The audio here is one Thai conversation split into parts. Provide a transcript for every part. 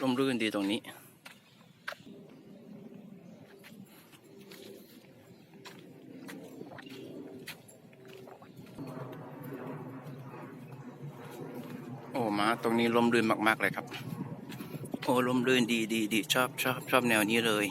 ร่มรื่นดีตรงนี้ โอ้มาตรงนี้ร่มรื่นมาก ๆ เลยครับ โอ้ร่มรื่นดีดีดีชอบชอบชอบแนวนี้เลย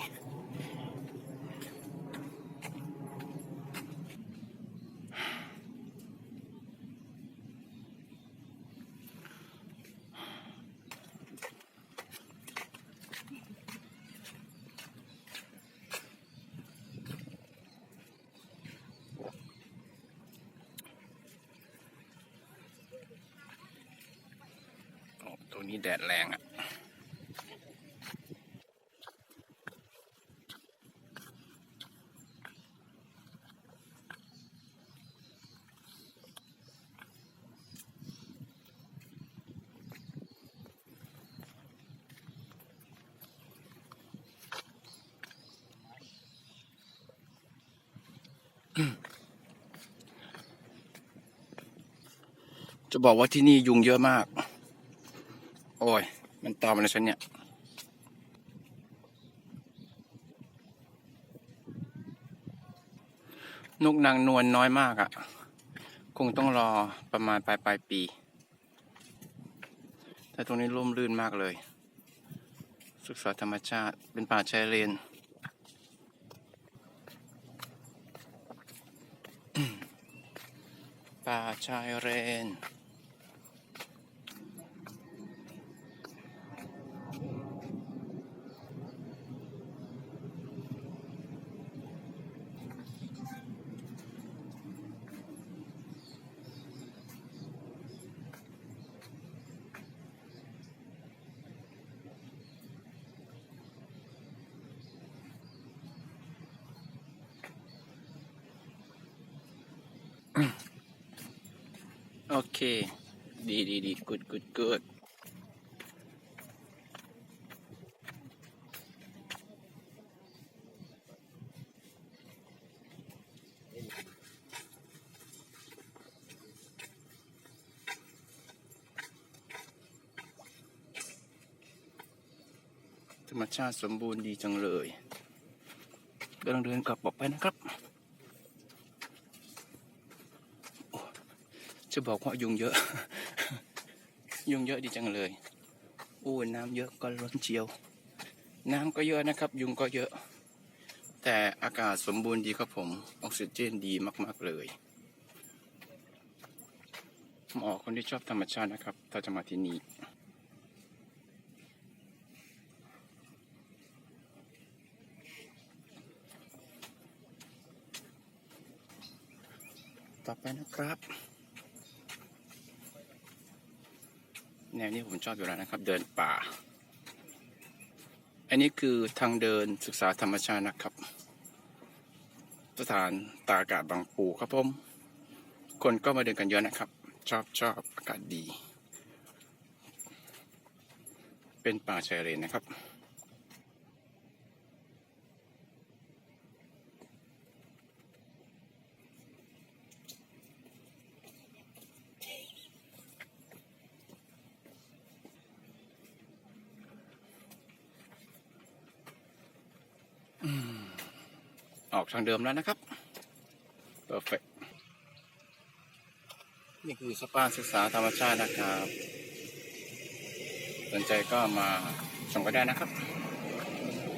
นี้แดดแรงอะจะบอกว่าที่นี่ยุงเยอะมาก โอ้ย มันตอมอะไรฉันเนี่ยนกนางนวลน้อยมากอะ่ะ คงต้องรอประมาณปลายปลายปี แต่ตรงนี้ร่มรื่นมากเลย ศึกษาธรรมชาติเป็นป่าชายเลนป่าชายเลน โอเค ดีดีดีกุดกดกดธรรมชาติสมบูรณ์ดีจังเลยกำลังเดินกลับออกไปนะครับ จะบอกว่ายุงเยอะ ยุงเยอะดีจังเลยอู้น้ำเยอะก็ล้นเจียว น้ำก็เยอะนะครับ ยุงก็เยอะ แต่อากาศสมบูรณ์ดีครับผม ออกซิเจนดีมาก ๆเลยเหมาะคนที่ชอบธรรมชาตินะครับ ถ้าจะมาที่นี่ต่อไปนะครับ แนวนี้ผมชอบอยู่แล้วนะครับ เดินป่า อันนี้คือทางเดินศึกษาธรรมชาตินะครับ สถานตาอากาศบางปูครับผม คนก็มาเดินกันเยอะนะครับ ชอบชอบอากาศดี เป็นป่าชายเลนนะครับ ออกทางเดิมแล้วนะครับ perfect นี่คือสปาศึกษาธรรมชาตินะครับ สนใจก็มาชมก็ได้นะครับ